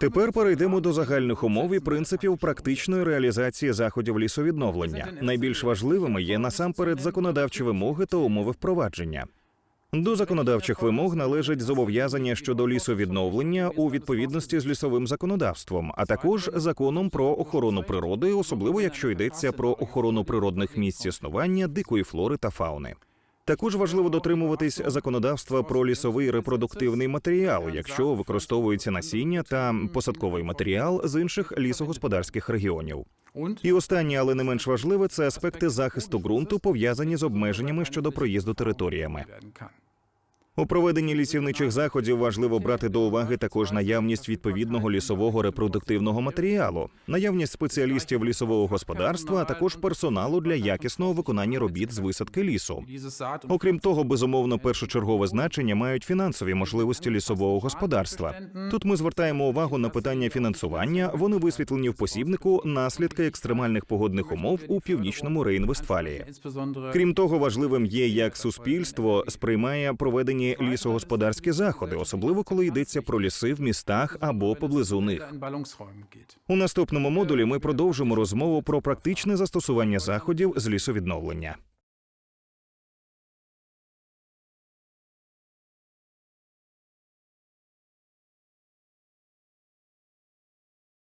Тепер перейдемо до загальних умов і принципів практичної реалізації заходів лісовідновлення. Найбільш важливими є насамперед законодавчі вимоги та умови впровадження. До законодавчих вимог належать зобов'язання щодо лісовідновлення у відповідності з лісовим законодавством, а також законом про охорону природи, особливо якщо йдеться про охорону природних місць існування дикої флори та фауни. Також важливо дотримуватись законодавства про лісовий репродуктивний матеріал, якщо використовується насіння та посадковий матеріал з інших лісогосподарських регіонів. І останнє, але не менш важливе, це аспекти захисту ґрунту, пов'язані з обмеженнями щодо проїзду територіями. У проведенні лісівничих заходів важливо брати до уваги також наявність відповідного лісового репродуктивного матеріалу, наявність спеціалістів лісового господарства, а також персоналу для якісного виконання робіт з висадки лісу. Окрім того, безумовно, першочергове значення мають фінансові можливості лісового господарства. Тут ми звертаємо увагу на питання фінансування. Вони висвітлені в посібнику наслідки екстремальних погодних умов у північному Рейн-Вестфалії. Крім того, важливим є, як суспільство сприймає проведені лісогосподарські заходи, особливо коли йдеться про ліси в містах або поблизу них. У наступному модулі ми продовжимо розмову про практичне застосування заходів з лісовідновлення.